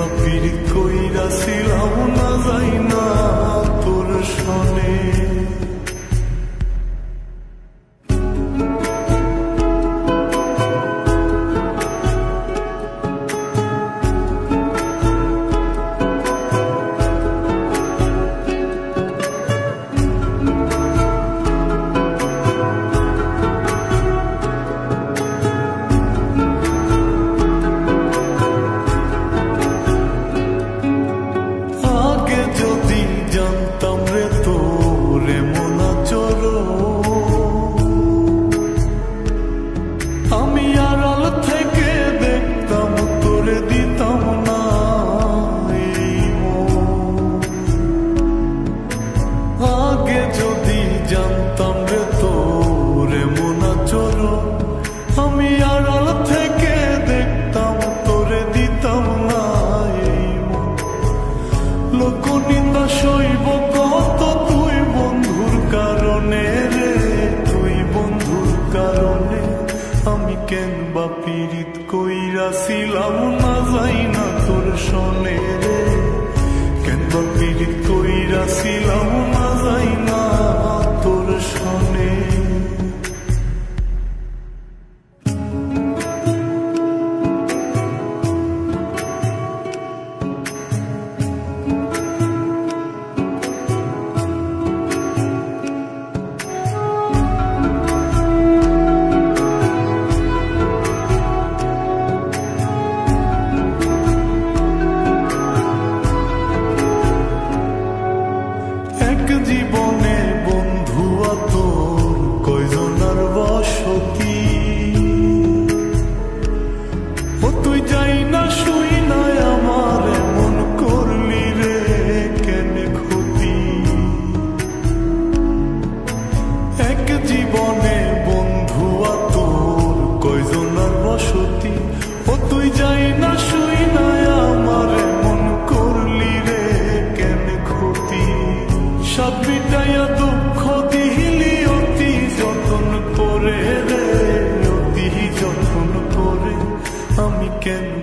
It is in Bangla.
কেন বা পীড়িত কইরা ছিলাম না যাই না কইরাছিলাম না যাই না তোর সনে রে। কেন বা পীড়িত কইরাছিলাম না যাই না